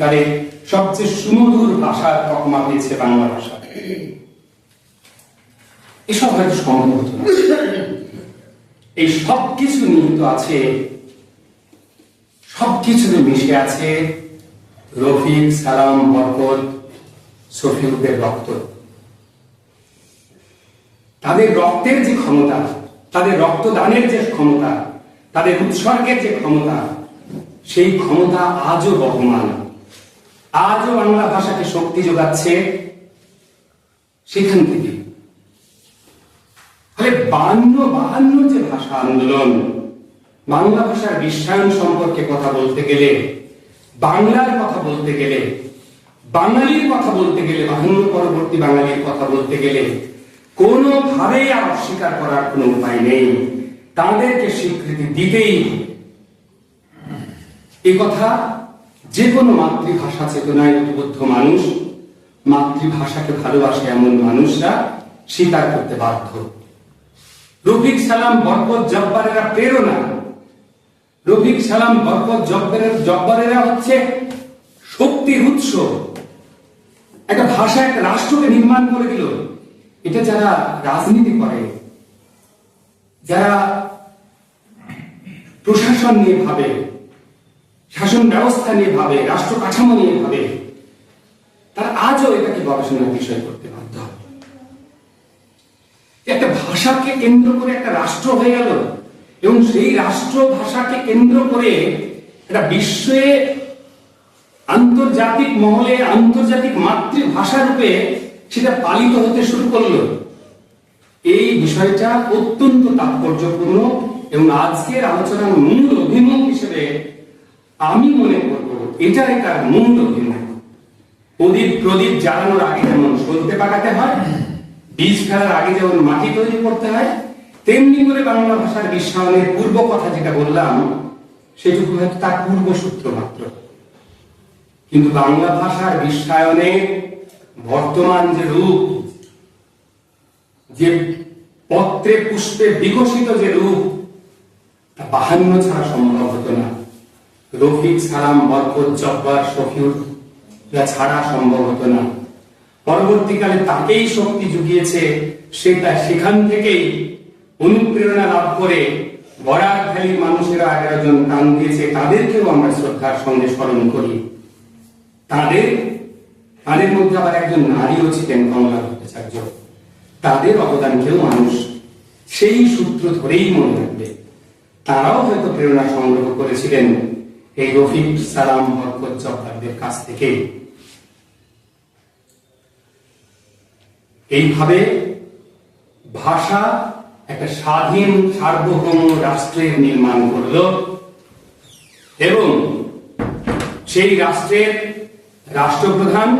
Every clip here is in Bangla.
সাহিত্যিককারে সবচেয়ে সুমধুর ভাষার তকমা পেয়েছে বাংলা ভাষা। এসব হয়তো সম্ভব হতো এই সব কিছু নিহিত আছে সব কিছুতে মিশে আছে রফিক সালাম বরকত শফিউদ্দের রক্ত। তাদের রক্তের যে ক্ষমতা, তাদের রক্তদানের যে ক্ষমতা, তাদের উৎসর্গের যে ক্ষমতা, সেই ক্ষমতা আজও বহমান। আজও বাংলা ভাষাকে শক্তি যোগাচ্ছে সেখান থেকে। তাহলে বান্ন বাহান্ন যে ভাষা আন্দোলন। বাংলা ভাষার বিশ্বায়ন সম্পর্কে কথা বলতে গেলে বাংলার কথা বলতে গেলে বাঙালির কথা বলতে গেলে বাহান্ন পরবর্তী বাঙালির কথা বলতে গেলে কোনোভাবেই আর অস্বীকার করার কোনো উপায় নেই। তাদেরকে স্বীকৃতি দিতেই এ কথা যে কোনো মাতৃভাষা চেতনায় উদ্বুদ্ধ মানুষ, মাতৃভাষাকে ভালোবাসে এমন মানুষরা স্বীকার করতে বাধ্য। রফিক সালাম বরকত জব্বারেরা প্রেরণা। রফিক সালাম বরকত জব্বারের জব্বারেরা হচ্ছে শক্তির উৎস। একটা ভাষা একটা রাষ্ট্রকে নির্মাণ করে দিল। এটা যারা রাজনীতি করে, যারা প্রশাসন নিয়ে ভাবে শাসন ব্যবস্থা নিয়ে ভাবে, রাষ্ট্র কাঠামো নিয়ে ভাবে, তারা আজও এটাকে গবেষণার বিষয় করতে বাধ্য একটা ভাষাকে কেন্দ্র করে একটা রাষ্ট্র হয়ে গেল, এবং সেই রাষ্ট্র ভাষাকে কেন্দ্র করে একটা বিশ্বে আন্তর্জাতিক মহলে, আন্তর্জাতিক মাতৃভাষা রূপে সেটা পালিত হতে শুরু করল। এই বিষয়টা অত্যন্ত তাৎপর্যপূর্ণ, এবং আজকের আলোচনার মূল অভিমুখ হিসেবে আমি মনে করব এটা এটার মূল অভিমুখ প্রদীপ প্রদীপ জ্বালানোর আগে যেমন সলতে পাকাতে হয়, বীজ ফেলার আগে যেমন মাটি তৈরি করতে হয়, তেমনি করে বাংলা ভাষার বিশ্বায়নের পূর্ব কথা যেটা বললাম, সেটুকু হয়তো তার পূর্ব সূত্র মাত্র। কিন্তু বাংলা ভাষার বিশ্বায়নে বর্তমান যে রূপ, যে পত্রে পুষ্পে বিকশিত যে রূপ, তা বাহান্ন ছাড়া সম্ভব হতো না। রফিক সালাম বরকত জব্বার শফিউর ছাড়া সম্ভব হতো না। পরবর্তীকালে তাকেই শক্তি জুগিয়েছে, সেটা সেখান থেকেই অনুপ্রেরণা লাভ করে বরাক ভ্যালির মানুষেরা এগারো জন প্রাণ দিয়েছে, তাদেরকেও আমরা শ্রদ্ধার সঙ্গে স্মরণ করি। তাদের তাদের মধ্যে আবার একজন নারীও ছিলেন কমলা ভট্টাচার্য তাদের অবদানকেও মানুষ সেই সূত্র ধরেই মনে রাখবে। তারাও হয়তো প্রেরণা সংগ্রহ করেছিলেন। এই রফিক সালাম বরকত জব্বারদের কাছ থেকে। এইভাবে ভাষা একটা স্বাধীন, সার্বভৌম রাষ্ট্রের নির্মাণ করল এবং সেই রাষ্ট্রের রাষ্ট্রপ্রধান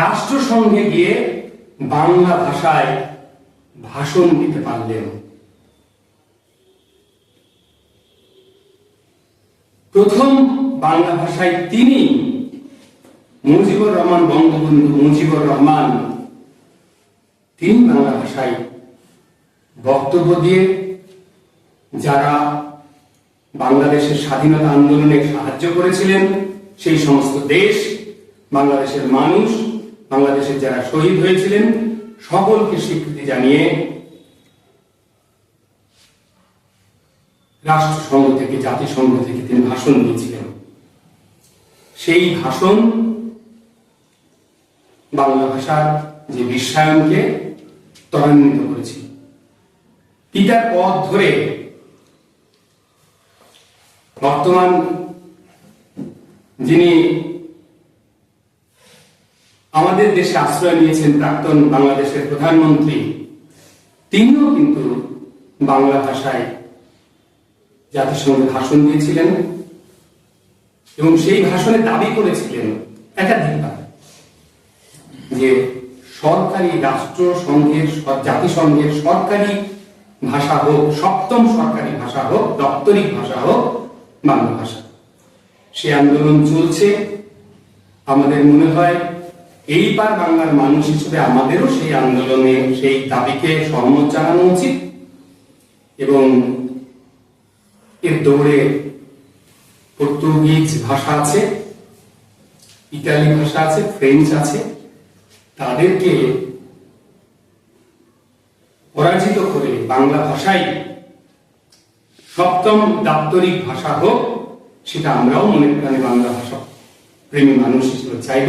রাষ্ট্রসংঘে গিয়ে বাংলা ভাষায় ভাষণ দিতে পারলেন। প্রথম বাংলা ভাষায় তিনি মুজিবুর রহমান বঙ্গবন্ধু মুজিবুর রহমান তিনি বাংলা ভাষায় বক্তব্য দিয়ে যারা বাংলাদেশের স্বাধীনতা আন্দোলনে সাহায্য করেছিলেন, সেই সমস্ত দেশ, বাংলাদেশের মানুষ, বাংলাদেশের যারা শহীদ হয়েছিলেন, সকলকে স্বীকৃতি জানিয়ে রাষ্ট্রসংঘ থেকে, জাতিসংঘ থেকে তিনি ভাষণ দিয়েছিলেন। সেই ভাষণ বাংলা ভাষার যে বিশ্বায়নকে ত্বরান্বিত করেছিল পিতার পথ ধরে বর্তমান যিনি আমাদের দেশে আশ্রয় নিয়েছেন প্রাক্তন বাংলাদেশের প্রধানমন্ত্রী, তিনিও কিন্তু বাংলা ভাষায় জাতিসংঘে ভাষণ দিয়েছিলেন এবং সেই ভাষণে দাবি করেছিলেন একাধিকবার যে সরকারি রাষ্ট্র সংঘের জাতিসংঘের সরকারি ভাষা হোক, সপ্তম সরকারি ভাষা হোক, দপ্তরিক ভাষা হোক, বাংলা ভাষা। সে আন্দোলন চলছে। আমাদের মনে হয় এইবার বাংলার মানুষ হিসেবে আমাদেরও সেই আন্দোলনে, সেই দাবিকে সহমত জানানো উচিত এবং এর দৌড়ে পর্তুগিজ ভাষা আছে, ইতালি ভাষা আছে, ফ্রেঞ্চ আছে। তাদেরকে পরাজিত করে বাংলা ভাষাই সপ্তম দাপ্তরিক ভাষা হোক, সেটা আমরাও মনে প্রাণে বাংলা ভাষা প্রেমী মানুষ হিসেবে চাইব।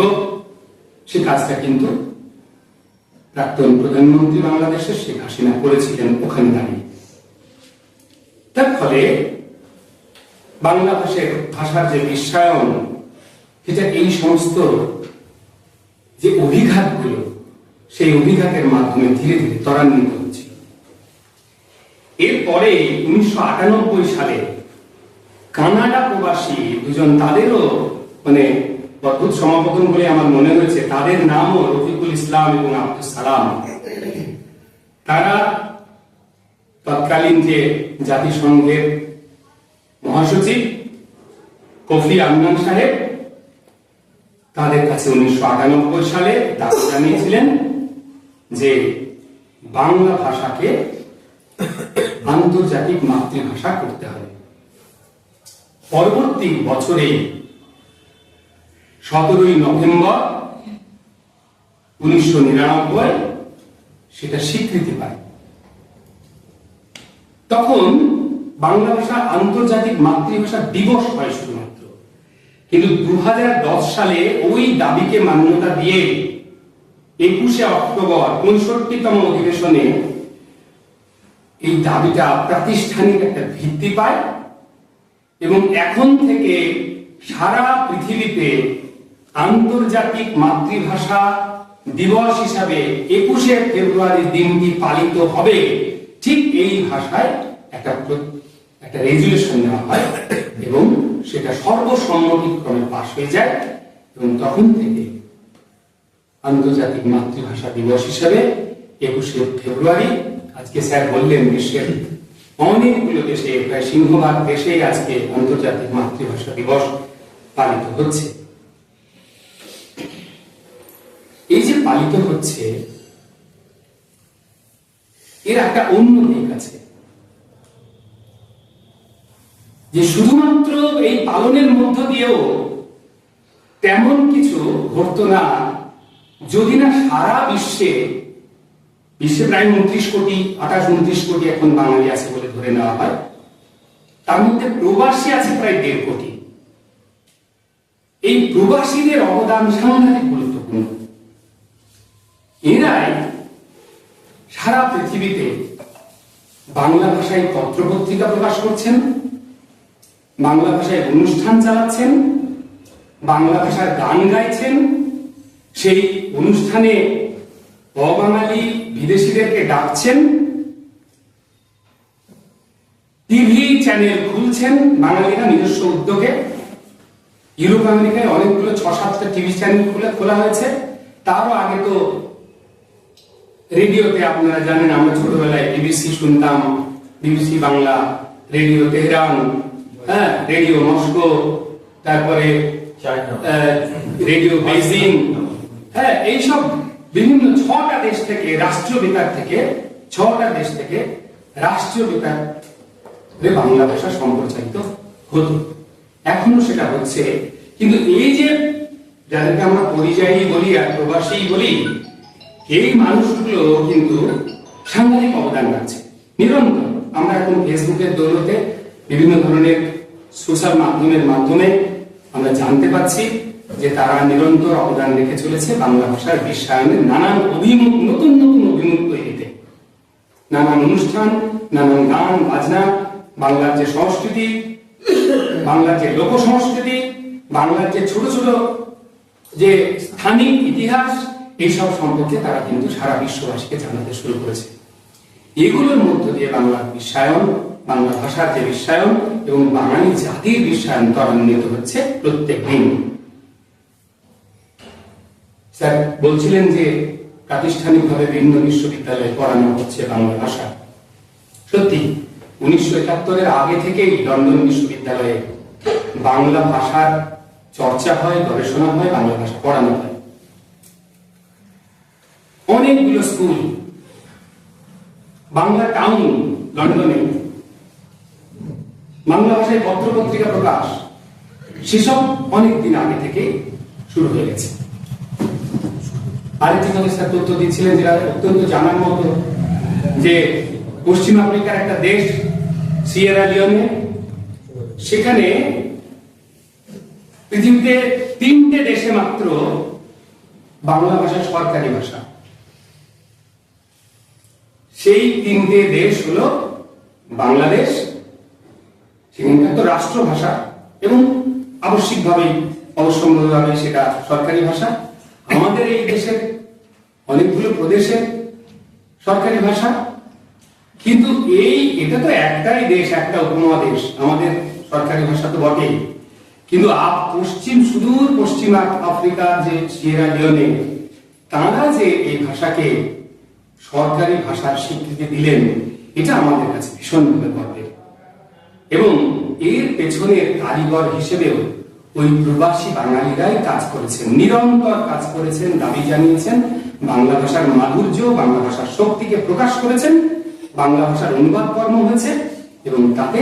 সে কাজটা কিন্তু প্রাক্তন প্রধানমন্ত্রী বাংলাদেশের শেখ হাসিনা করেছিলেন ওখানে দাঁড়িয়ে। তার ফলে বাংলা ভাষার ভাষার যে বিশ্বায়ন, এটা এই সমস্ত যে অভিঘাতগুলো, সেই অভিঘাতের মাধ্যমে ধীরে ধীরে ত্বরান্বিত হচ্ছে। এরপরে উনিশশো আটানব্বই সালে কানাডা প্রবাসী দুজন তাদেরও মানে অদ্ভুত সমাপতন বলে আমার মনে হয়েছে, তাদের নামও রফিকুল ইসলাম এবং আব্দুল সালাম। তারা তৎকালীন যে জাতিসংঘের মহাসচিব কফি আন্নান সাহেব, তাদের কাছে উনিশশো আটানব্বই সালে দাবি জানিয়েছিলেন যে বাংলা ভাষাকে আন্তর্জাতিক মাতৃভাষা করতে হবে। পরবর্তী বছরে সতেরোই নভেম্বর উনিশশো নিরানব্বই সেটা স্বীকৃতি পায়। তখন বাংলা ভাষা আন্তর্জাতিক মাতৃভাষা দিবস হয় শুধুমাত্র। কিন্তু দু হাজার দশ সালে ওই দাবিকে মান্যতা দিয়ে একুশে অক্টোবর পঁয়ষট্টিতম অধিবেশনে এই দাবিটা প্রাতিষ্ঠানিক একটা ভিত্তি পায় এবং এখন থেকে সারা পৃথিবীতে আন্তর্জাতিক মাতৃভাষা দিবস হিসাবে একুশে ফেব্রুয়ারি দিনটি পালিত হবে। ঠিক এই ভাষায় একটা একটা রেজুলেশন নেওয়া হয় এবং সেটা সর্বসম্মতিক্রমে পাশ হয়ে যায় এবং তখন থেকে আন্তর্জাতিক মাতৃভাষা দিবস হিসেবে একুশে ফেব্রুয়ারি আজকে স্যার বললেন বিশ্বের অনেকগুলো দেশে, প্রায় সিংহভাগ দেশেই আজকে আন্তর্জাতিক মাতৃভাষা দিবস পালিত হচ্ছে। এই যে পালিত হচ্ছে, এর একটা অন্য দিক আছে। যে শুধুমাত্র এই পালনের মধ্য দিয়েও তেমন কিছু ঘটতো না। যদি না সারা বিশ্বে বিশ্বে প্রায় উনত্রিশ কোটি, আঠাশ, উনত্রিশ কোটি এখন বাঙালি আছে বলে ধরে নেওয়া হয়, তার মধ্যে প্রবাসী আছে প্রায় দেড় কোটি। এই প্রবাসীদের অবদান সাংঘাতিক গুরুত্বপূর্ণ। এরাই সারা পৃথিবীতে বাংলা ভাষায় পত্রপত্রিকা প্রকাশ করছেন বাংলা ভাষায় অনুষ্ঠান চালাচ্ছেন, বাংলা ভাষায় গান গাইছেন। সেই অনুষ্ঠানে অবাঙালি বিদেশিদেরকে ডাকছেন। টিভি চ্যানেল খুলছেন বাঙালিরা নিজস্ব উদ্যোগে। ইউরোপ, আমেরিকায় অনেকগুলো ছ সাতটা টিভি চ্যানেল খুলে খোলা হয়েছে। তারও আগে তো রেডিওতে আপনারা জানেন, আমরা ছোটবেলায় বিবিসি শুনতাম, বিবিসি বাংলা, রেডিও তেহরান হ্যাঁ রেডিও মস্কো তারপরে রেডিও বেজিং হ্যাঁ এইসব বিভিন্ন ছটা দেশ থেকে রাষ্ট্রীয় বেতার থেকে ছটা দেশ থেকে রাষ্ট্রীয় বেতার বাংলা ভাষা সম্প্রচারিত হতো। এখনও সেটা হচ্ছে। কিন্তু এই যে যাদেরকে আমরা পরিযায়ী বলি আর প্রবাসী বলি এই মানুষগুলো কিন্তু সাংঘাতিক অবদান রাখছে। নিরন্তর। আমরা এখন ফেসবুকের দৌলতে বিভিন্ন ধরনের সোশ্যাল মাধ্যমের মাধ্যমে আমরা জানতে পাচ্ছি যে তারা নিরন্তর অবদান রেখে চলেছে বাংলা ভাষার বিশ্বায়নের নানান অভিমুখ, নতুন নতুন অভিমুখ তৈরিতে। নানান অনুষ্ঠান, নানান গান, বাজনা, বাংলার যে সংস্কৃতি, বাংলার যে লোক সংস্কৃতি বাংলার যে ছোট ছোট যে স্থানিক ইতিহাস, এইসব সম্পর্কে তারা কিন্তু সারা বিশ্ববাসীকে জানাতে শুরু করেছে। এগুলোর মধ্য দিয়ে বাংলার বিশ্বায়ন বাংলা ভাষার যে বিশ্বায়ন এবং বাঙালি জাতির বিশ্বায়ন ত্বরান্বিত হচ্ছে প্রত্যেক দিন। স্যার, বলছিলেন যে প্রাতিষ্ঠানিকভাবে বিভিন্ন বিশ্ববিদ্যালয়ে পড়ানো হচ্ছে বাংলা ভাষা। সত্যি, উনিশশো একাত্তরের আগে থেকেই লন্ডন বিশ্ববিদ্যালয়ে বাংলা ভাষার চর্চা হয়, গবেষণা হয়, বাংলা ভাষা পড়ানো হয়। অনেকগুলো স্কুল, বাংলা টাউন লন্ডনে বাংলা ভাষায় পত্র পত্রিকা প্রকাশ সেসব অনেক দিন আগে থেকে শুরু হয়ে গেছে। আরেকটি স্যার তথ্য দিচ্ছিলেন যেটা অত্যন্ত জানার মতো, যে পশ্চিম আফ্রিকার একটা দেশ, সিয়েরা লিওনে, সেখানে পৃথিবীতে তিনটে দেশে মাত্র বাংলা ভাষা সরকারি ভাষা। সেই তিনটে দেশ হলো বাংলাদেশ সেখানকার তো রাষ্ট্রভাষা এবং আবশ্যিকভাবেই অবশ্যম্ভাবে সেটা সরকারি ভাষা। আমাদের এই দেশের অনেকগুলো প্রদেশের সরকারি ভাষা, কিন্তু এই, এটা তো একটাই দেশ, একটা উপমহাদেশ। আমাদের সরকারি ভাষা তো বটেই। কিন্তু পশ্চিম, সুদূর পশ্চিম আফ- আফ্রিকার যে সিয়েরা লিওনে, তারা যে এই ভাষাকে সরকারি ভাষার স্বীকৃতি দিলেন, এটা আমাদের কাছে ভীষণভাবে গর্বের এবং এর পেছনের কারিগর হিসেবেও ওই প্রবাসী বাঙালিরাই কাজ করেছেন, নিরন্তর কাজ করেছেন, দাবি জানিয়েছেন। বাংলা ভাষার মাধুর্য, বাংলা ভাষার শক্তিকে প্রকাশ করেছেন, বাংলা ভাষার অনুবাদ কর্ম হয়েছে এবং তাতে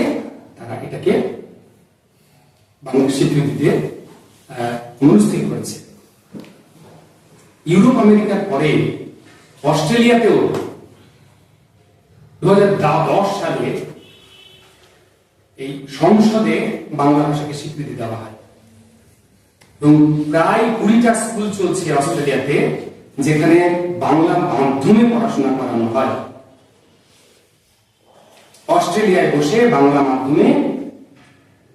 তারা এটাকে বাংলা স্বীকৃতি দিয়ে মনস্থির করেছে। ইউরোপ, আমেরিকার পরে অস্ট্রেলিয়াতেও দু হাজার দশ সালে এই সংসদে বাংলা ভাষাকে স্বীকৃতি দেওয়া হয়। এবং প্রায় কুড়িটা স্কুল চলছে অস্ট্রেলিয়াতে যেখানে বাংলা মাধ্যমে পড়াশোনা করানো হয়। অস্ট্রেলিয়ায় বসে বাংলা মাধ্যমে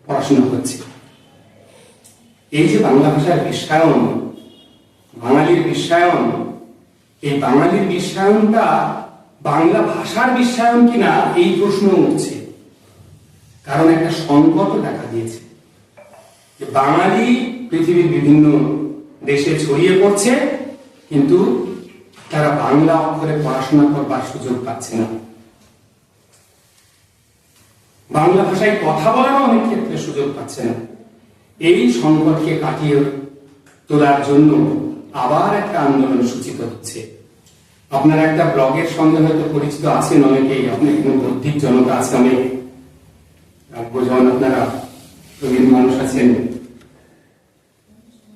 পড়াশোনা হচ্ছে। এই যে বাংলা ভাষার বিশ্বায়ন, বাঙালির বিশ্বায়ন, এই বাঙালির বিশ্বায়নটা বাংলা ভাষার বিশ্বায়ন কিনা এই প্রশ্ন উঠছে। কারণ একটা সংকট দেখা দিয়েছে যে বাঙালি পৃথিবীর বিভিন্ন দেশে ছড়িয়ে পড়ছে, কিন্তু তারা বাংলা অক্ষরে পড়াশোনা করবার সুযোগ পাচ্ছে না। বাংলা ভাষায় কথা বলারও অনেক ক্ষেত্রে সুযোগ পাচ্ছে না। এই সংকটকে কাটিয়ে তোলার জন্য আবার একটা আন্দোলন সূচিত হচ্ছে। আপনার একটা ব্লগের সঙ্গে হয়তো পরিচিত আছেন অনেকেই, আপনার কোনো বৌদ্ধিক জনতা আছে অনেক রাখব আপনারা প্রবীণ মানুষ আছেন।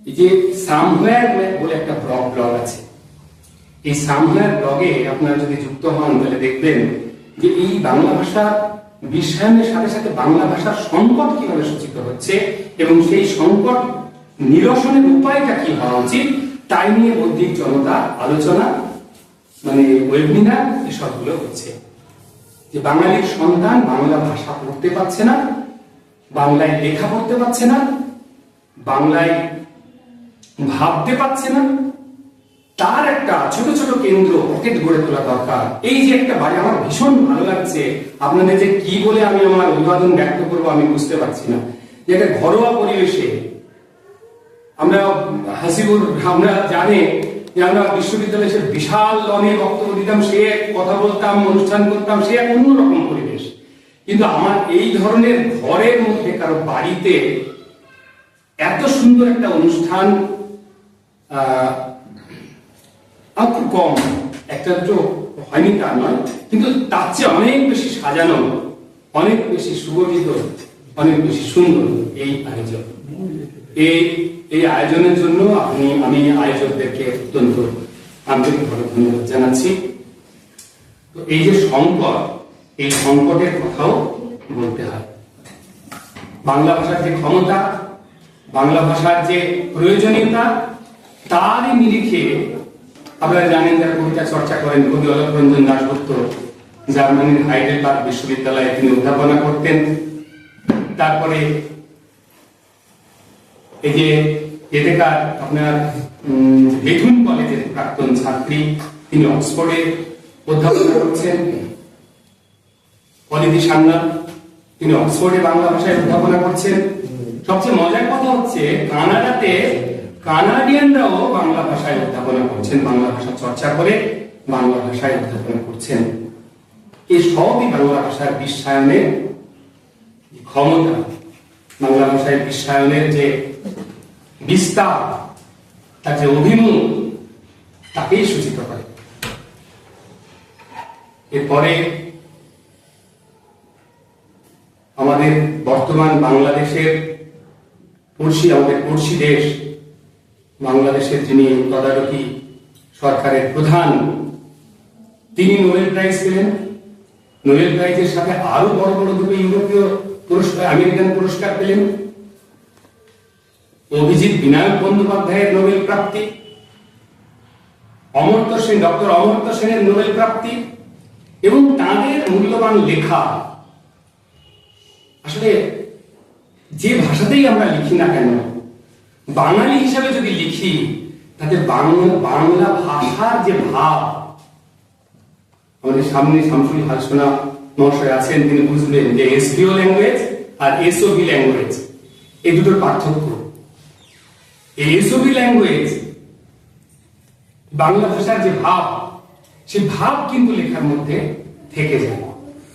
এই যে সামওয়্যার বলে একটা ব্লগ ব্লগ আছে। এই সামওয়্যার ব্লগে আপনারা যদি যুক্ত হন, তাহলে দেখবেন যে এই বাংলা ভাষা বিশ্বায়নের সাথে সাথে বাংলা ভাষার সংকট কীভাবে সূচিত হচ্ছে এবং সেই সংকট নিরসনের উপায়টা কি হওয়া উচিত, তাই নিয়ে বৌদ্ধিক জনতা আলোচনা মানে ওয়েবিনার এসবগুলো হচ্ছে। যে বাঙালির সন্তান বাংলা ভাষা পড়তে পারছে না, বাংলায় লেখা পড়তে পারছে না, বাংলায় ভাবতে পারছে না, তার একটা ছোট ছোট কেন্দ্র পকেট গড়ে তোলা দরকার। এই যে একটা বাড়ি, আমার ভীষণ ভালো লাগছে। আপনাদের যে কি বলে আমি আমার অভিবাদন ব্যক্ত করব আমি বুঝতে পারছি না। যে একটা ঘরোয়া পরিবেশে আমরা হাসিবুর, আমরা জানে যে আমরা বিশ্ববিদ্যালয়ে সে বিশাল লনে বক্তব্য দিতাম, সে কথা বলতাম, অনুষ্ঠান করতাম, সে এক অন্যরকম পরিবেশ। কিন্তু আমার এই ধরনের ঘরের মধ্যে কারও বাড়িতে এত সুন্দর একটা অনুষ্ঠান খুব কম। একটা দুটো হয়নি তা নয়, কিন্তু তার চেয়ে অনেক বেশি সাজানো, অনেক বেশি সুগঠিত, অনেক বেশি সুন্দর এই আয়োজন। এই এই আয়োজনের জন্য আপনি, আমি আয়োজকদেরকে অত্যন্ত আন্তরিকভাবে ধন্যবাদ জানাচ্ছি। তো এই যে সংকট, এই সংকটের কথাও বলতে হয়। বাংলা ভাষার যে ক্ষমতা, বাংলা ভাষার যে প্রয়োজনীয়তা, তারই নিরিখে আপনারা জানেন যারা কবিতা চর্চা করেন, কবি অলোক রঞ্জন দাশগুপ্ত, জার্মানির হাইডেলবার্গ বিশ্ববিদ্যালয়ে তিনি অধ্যাপনা করতেন। তারপরে এই যে এতেকার আপনার বেথুন কলেজের প্রাক্তন ছাত্রী, তিনি অক্সফোর্ডে অধ্যাপনা করছেন। অদিতি সান্যাল, তিনি অক্সফোর্ডে বাংলা ভাষায় অধ্যাপনা করছেন। সবচেয়ে মজার কথা হচ্ছে, কানাডাতে কানাডিয়ানরাও বাংলা ভাষায় অধ্যাপনা করছেন, বাংলা ভাষা চর্চা করে বাংলা ভাষায় অধ্যাপনা করছেন। এই সবই বাংলা ভাষার বিশ্বায়নের ক্ষমতা। বাংলা ভাষায় বিশ্বায়নের যে বিস্তার তার যে অভিমুখ, তাকেই সূচিত করে। এরপরে আমাদের বর্তমান বাংলাদেশের পড়শি, আমাদের পড়শি দেশ, বাংলাদেশের যিনি তদারকি সরকারের প্রধান, তিনি নোবেল প্রাইজ পেলেন। নোবেল প্রাইজের সাথে আরও বড় বড় দুটো ইউরোপীয় পুরস্কার, আমেরিকান পুরস্কার পেলেন। অভিজিৎ বিনায়ক বন্দ্যোপাধ্যায়ের নোবেল প্রাপ্তি, অমর্ত্য সেন, ডক্টর অমর্ত্য সেনের নোবেল প্রাপ্তি, এবং তাদের মূল্যবান লেখা। আসলে যে ভাষাতেই আমরা লিখি না কেন, বাঙালি হিসাবে যদি লিখি, তাতে বাংলা বাংলা ভাষার যে ভাব, আমাদের সামনে শামসুল হাসনা মহাশয় আছেন, তিনি বুঝলেন যে এসবিও ল্যাঙ্গুয়েজ আর এসওবি ল্যাঙ্গুয়েজ, এই দুটোর পার্থক্য। এই এসওবি ল্যাঙ্গুয়েজ বাংলা ভাষার যে ভাব সেই ভাব কিন্তু লেখার মধ্যে থেকে যায়।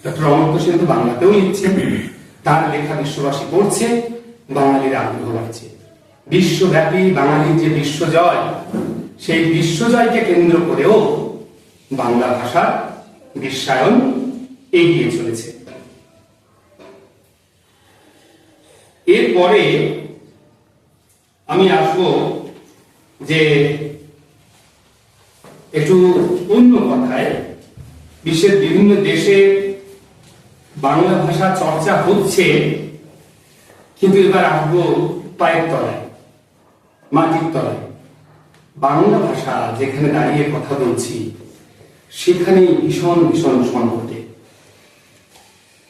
ডক্টর অমর্ত্য সেন তো বাংলাতেও লিখছেন, তার লেখা বিশ্ববাসী পড়ছে, বাঙালির আগ্রহ বাড়ছে। বিশ্বব্যাপী বাঙালির যে বিশ্বজয়, সেই বিশ্বজয়কে কেন্দ্র করেও বাংলা ভাষার বিশ্বায়ন এগিয়ে চলেছে। এরপরে আমি আসব যে একটু অন্য কথায় বিশ্বের বিভিন্ন দেশে বাংলা ভাষা চর্চা হচ্ছে, কিন্তু এবার আসব পায়ের তলায়, মাটির তলায়। বাংলা ভাষা যেখানে দাঁড়িয়ে কথা বলছি সেখানে ভীষণ ভীষণ সংকটে।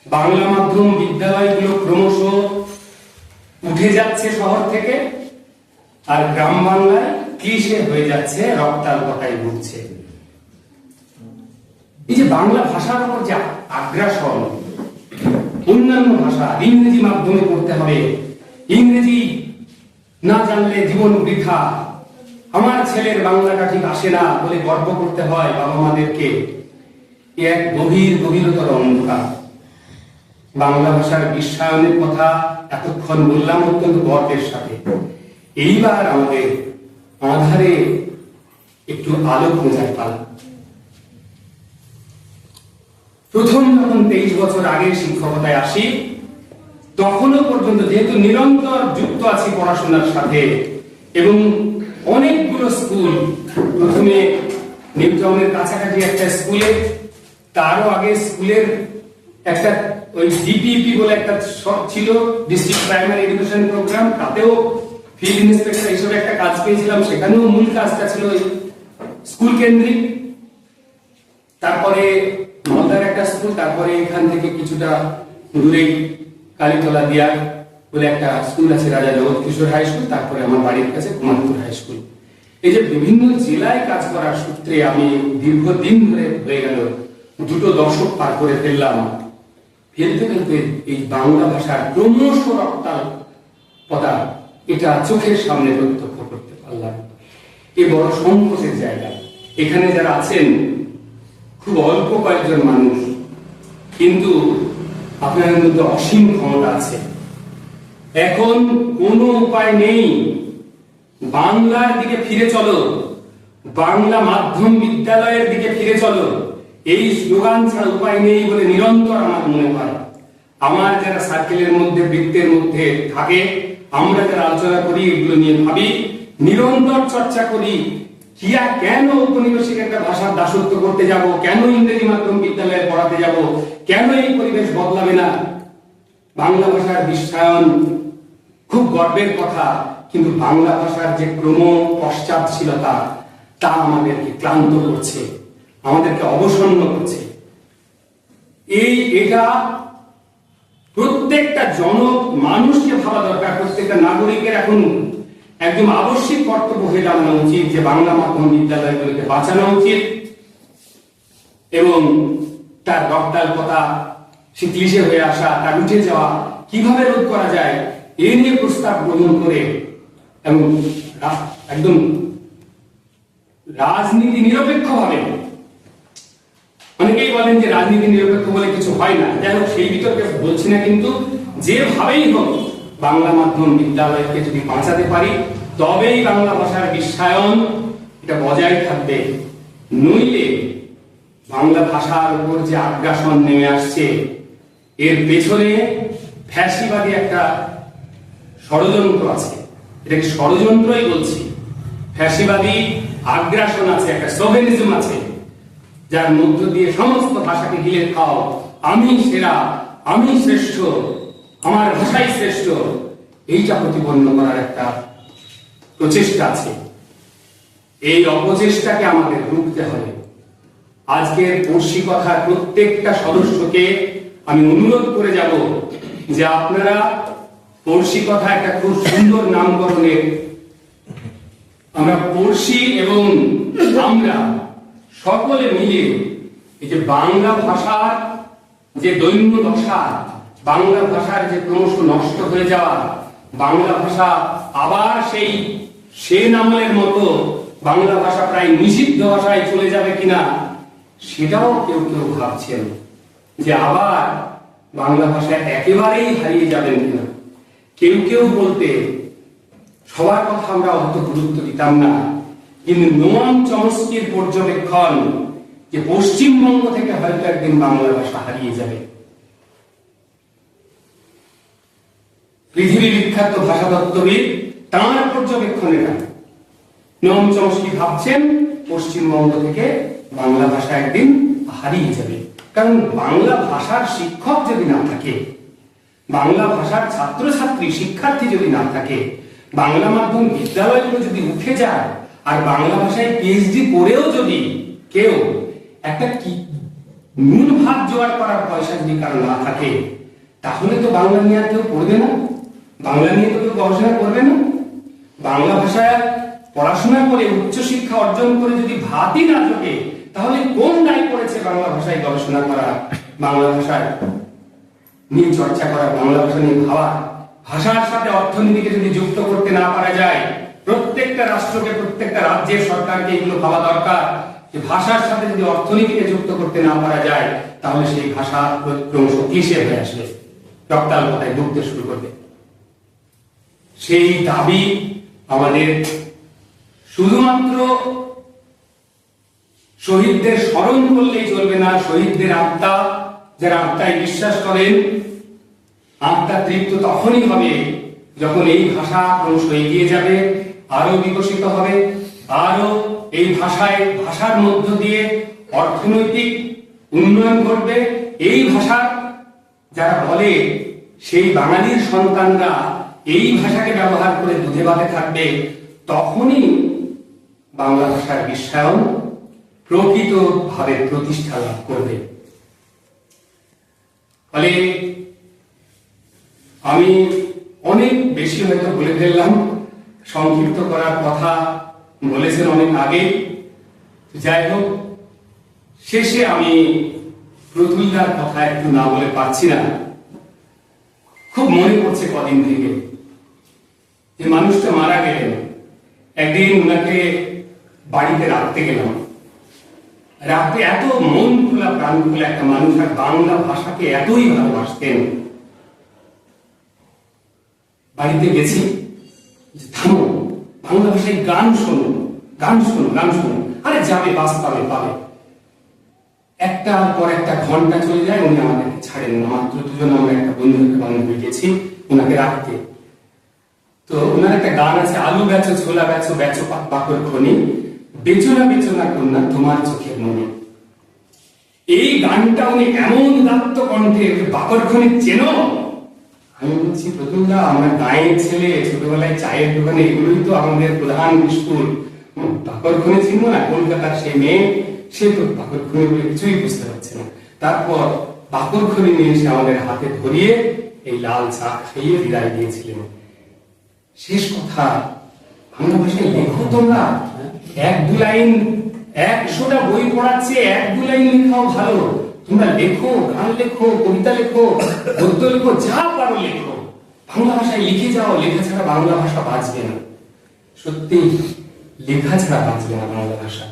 বাংলা মাধ্যম বিদ্যালয়গুলো ক্রমশ উঠে যাচ্ছে শহর থেকে। আর গ্রাম বাংলায় ক্লিশে হয়ে যাচ্ছে? রক্তাল কথায় ঘুরছে। এই যে বাংলা ভাষার উপর যে আগ্রাসন, অন্যান্য ভাষা, ইংরেজি মাধ্যমে পড়তে হবে। ইংরেজি না জানলে জীবন বৃথা। আমার ছেলের বাংলাটা ঠিক আসে না বলে গর্ব করতে হয় বাবা মাদেরকে। এক গভীর, গভীরতর অন্ধকার। বাংলা ভাষার বিশ্বায়নের কথা এতক্ষণ বললাম, অত্যন্ত গর্বের সাথে। এইবার আমাদের আধারে একটু আলো খোঁজার পালা। প্রথম যখন তেইশ বছর আগে শিক্ষকতায় আসি, তখনও পর্যন্ত যেহেতু নিরন্তর যুক্ত আছি পড়াশোনার সাথে এবং অনেকগুলো স্কুল, প্রথমে নিউটাউনের কাছাকাছি একটা স্কুলে, তারও আগে স্কুলের একটা ওই ডিপিপি বলে একটা ছিল ডিস্ট্রিক্ট প্রাইমারি এডুকেশন প্রোগ্রাম তাতেও ফিল্ড ইন্সপেক্টর হিসেবে একটা কাজ পেয়েছিলাম, সেখানেও মূল কাজটা ছিল স্কুল কেন্দ্রিক। তারপরে মালদার একটা স্কুল তারপরে এখান থেকে কিছুটা দূরেই কালীতলা দিয়া বলে একটা স্কুল আছে, রাজা জগৎ কিশোর হাই স্কুল তারপরে আমার বাড়ির কাছে কুমারপুর হাই স্কুল এই যে বিভিন্ন জেলায় কাজ করার সূত্রে আমি দীর্ঘদিন ধরে হয়ে গেল, দুটো দশক পার করে ফেললাম। ফেলতে ফেলতে এই বাংলা ভাষার ক্রমশ রক্তাল পদা এটা চোখের সামনে প্রত্যক্ষ করতে পারলাম। এ বড় সংকোচের জায়গা। এখানে যারা আছেন, খুব অল্প কয়েকজন মানুষ। কিন্তু আপনাদের মধ্যে অসীম ক্ষমতা আছে। এখন কোনো উপায় নেই। বাংলার দিকে ফিরে চলো। বাংলা মাধ্যম বিদ্যালয়ের দিকে ফিরে চলো। এই স্লোগান ছাড়া উপায় নেই বলে নিরন্তর আমার মনে হয়। আমার যারা সার্কেলের মধ্যে, বৃত্তের মধ্যে থাকে আমরা যারা আলোচনা করি, এগুলো নিয়ে ভাবি, নিরন্তর চর্চা করি, কিয়া কেন ঔপনিবেশিক একটা ভাষার দাসত্ব করতে যাব? কেন ইংরেজি মাধ্যম বিদ্যালয়ে পড়াতে যাব? কেন এই পরিবেশ বদলাবে না? বাংলা ভাষার বিশ্বায়ন খুব গর্বের কথা, কিন্তু বাংলা ভাষার যে ক্রম পশ্চাৎশীলতা, তা আমাদেরকে ক্লান্ত করছে, আমাদেরকে অবসন্ন করছে। এই, এটা প্রত্যেকটা জন মানুষকে ভাবা দরকার, প্রত্যেকটা নাগরিকের এখন একদম আবশ্যিক কর্তব্য হয়ে দাঁড়ানো উচিত যে বাংলা মাধ্যম বিদ্যালয়গুলোকে বাঁচানো উচিত এবং তার রক্তাল কথা শীতলিশে হয়ে আসা, তার উঠে যাওয়া কীভাবে রোধ করা যায়, এ নিয়ে প্রস্তাব গ্রহণ করে এবং একদম রাজনীতি নিরপেক্ষ ভাবে অনেকেই বলেন যে রাজনীতি নিরপেক্ষ বলে কিছু হয় না। যাই হোক, সেই বিতর্কে বলছি না কিন্তু যেভাবেই হোক, বাংলা মাধ্যম বিদ্যালয়কে যদি বাঁচাতে পারি, তবেই বাংলা ভাষার বিশ্বায়ন এটা বজায় থাকবে। নইলে বাংলা ভাষার উপর যে আগ্রাসন নেমে আসছে, এর পেছনে ফ্যাসিবাদী একটা ষড়যন্ত্র আছে। এটাকে ষড়যন্ত্রই বলছি। ফ্যাসিবাদী আগ্রাসন আছে, একটা সোভেনিজম আছে। যার মধ্য দিয়ে সমস্ত ভাষাকে গিলে খাও। আমি সেরা, আমি শ্রেষ্ঠ, আমার ভাষাই শ্রেষ্ঠ। এইটা প্রতিপন্ন করার একটা প্রচেষ্টা আছে। এই অপচেষ্টাকে আমাদের রুখতে হবে। আজকের পড়শি কথার প্রত্যেকটা সদস্যকে আমি অনুরোধ করে যাব যে আপনারা পড়শি কথা একটা খুব সুন্দর নামকরণের আমরা পড়শি এবং আমরা সকলে মিলে এই যে বাংলা ভাষার যে দৈন্য দশা, বাংলা ভাষার যে ক্রমশ নষ্ট হয়ে যাওয়া, বাংলা ভাষা আবার সেই সেন আমলের মতো বাংলা ভাষা প্রায় নিষিদ্ধ ভাষায় চলে যাবে কিনা, সেটাও কেউ কেউ ভাবছেন যে আবার বাংলা ভাষা একেবারেই হারিয়ে যাবেন কিনা। কেউ কেউ বলতে সবার কথা আমরা অত গুরুত্ব দিতাম না। কিন্তু নোয়াম চমস্কির পর্যবেক্ষণ যে পশ্চিমবঙ্গ থেকে হয়তো একদিন বাংলা ভাষা হারিয়ে যাবে। পৃথিবী বিখ্যাত ভাষা ভাষাতত্ত্ববিদ তাঁর পর্যবেক্ষণ এটা নোয়াম চমস্কি ভাবছেন পশ্চিমবঙ্গ থেকে বাংলা ভাষা একদিন হারিয়ে যাবে। কারণ বাংলা ভাষার শিক্ষক যদি না থাকে, বাংলা ভাষার ছাত্রছাত্রী, শিক্ষার্থী যদি না থাকে, বাংলা মাধ্যম বিদ্যালয়গুলো যদি উঠে যায় আর বাংলা ভাষায় পিএইচডি করেও যদি কেউ একটা কি নুন ভাত জোগাড় করার পয়সা যদি কারও না থাকে, তাহলে তো বাংলা নিয়ে আর কেউ পড়বে না। বাংলা নিয়ে তো কেউ গবেষণা করবে না। বাংলা ভাষায় পড়াশোনা করে উচ্চশিক্ষা অর্জন করে যদি ভাতই না থাকে তাহলে কোন দায় পড়েছে বাংলা ভাষায় গবেষণা করা, বাংলা ভাষায় নিয়ে চর্চা করা, বাংলা ভাষা নিয়ে ভাবা? ভাষার সাথে অর্থনীতিকে যদি যুক্ত করতে না পারা যায় প্রত্যেকটা রাষ্ট্রকে, প্রত্যেকটা রাজ্যের সরকারকে এগুলো ভাবা দরকার যে ভাষার সাথে যদি অর্থনীতিকে যুক্ত করতে না পারা যায়, তাহলে সেই ভাষা ক্রমশ ক্লিশে হয়ে আসবে। রক্তাল কথায় ডুবতে শুরু করবে। সেই দাবি আমাদের শুধুমাত্র শহীদদের স্মরণ করলেই চলবে না, শহীদদের আত্মা, যারা আত্মায় বিশ্বাস করেন আত্মা তৃপ্ত তখনই হবে যখন এই ভাষা ক্রমশ এগিয়ে যাবে। আরও বিকশিত হবে আরও এই ভাষায়, ভাষার মধ্য দিয়ে অর্থনৈতিক উন্নয়ন ঘটবে। এই ভাষা যারা বলে, সেই বাঙালির সন্তানরা এই ভাষাকে ব্যবহার করে দুধে ভাতে থাকবে, তখনই বাংলা ভাষার বিশ্বায়ন প্রকৃতভাবে প্রতিষ্ঠা লাভ করবে। ফলে আমি অনেক বেশি হয়তো বলে ফেললাম। সংক্ষিপ্ত করার কথা বলেছেন অনেক আগে। যাই হোক, শেষে আমি প্রতুলদার কথা একটু না বলে পারছি না। খুব মনে পড়ছে কদিন থেকে। যে মানুষটা মারা গেলেন, একদিন ওনাকে বাড়িতে রাখতে গেলাম। রাতে এত মন খোলা, প্রাণ খোলা একটা মানুষ আর বাংলা ভাষাকে এতই ভালোবাসতেন। বাড়িতে গেছি। বাংলা ভাষায় গান শোনো গান শোনো গান শোনো আরে যাবে, বাস পাবে পাবে। একটা পর একটা ঘণ্টা চলে যায়, উনি আমাদেরকে ছাড়েন না। মাত্র দুজন আমরা একটা বন্ধুকে বান্ধবী গেছি ওনাকে রাখতে। তো ওনার একটা গান আছে, আলু বেচো, ছোলা বেচো বেচো পা- বাকর খনি। বেচো না বেচো না কন্যা, তোমার চোখের মনে। এই গানটা উনি এমন উদাত্ত কণ্ঠে বাকর খনি চেনো? আমি বলছি প্রতুলদা আমরা গায়ের ছেলে, ছোটবেলায় চায়ের দোকানে এগুলোই তো আমাদের প্রধান বাকর খনি ছিল না কলকাতার সেই মেয়ে, সে তো বাকর খনি বলে কিছুই বুঝতে পারছে না। তারপর বাকর খনি নিয়ে এসে আমাদের হাতে ধরিয়ে এই লাল চা খাইয়ে বিদায় দিয়েছিলেন। শেষ কথা, বাংলা ভাষায় লেখো তোমরা। এক দু লাইন, একশোটা বই পড়াচ্ছে এক দু লাইন লেখাও ভালো। তোমরা লেখো, গান লেখো, কবিতা লেখো, গদ্য লেখো, যা পারো লেখো। বাংলা ভাষায় লিখে যাও, লেখা ছাড়া বাংলা ভাষা বাঁচবে না। সত্যি, লেখা ছাড়া বাঁচবে না বাংলা ভাষা।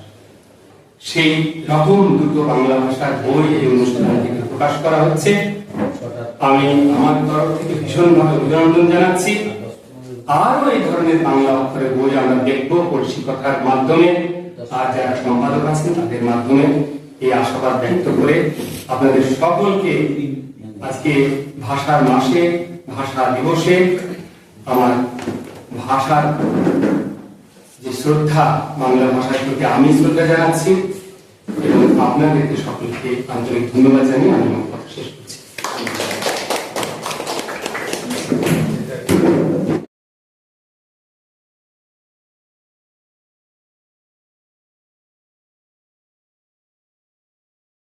সেই রকম দুটো বাংলা ভাষার বই এই অনুষ্ঠান থেকে প্রকাশ করা হচ্ছে। আমি আমার তরফ থেকে ভীষণভাবে অভিনন্দন জানাচ্ছি। আরও এই ধরনের বাংলা অক্ষরের বই আমরা দেখব পড়শি কথার মাধ্যমে। আর যারা সম্পাদক আছেন, তাদের মাধ্যমে। এই আশাবাদ ব্যক্ত করে আপনাদের সকলকে আজকে ভাষার মাসে, ভাষা দিবসে আমার ভাষার যে শ্রদ্ধা, বাংলা ভাষার প্রতি আমি শ্রদ্ধা জানাচ্ছি এবং আপনাদেরকে সকলকে আন্তরিক ধন্যবাদ জানিয়ে আমি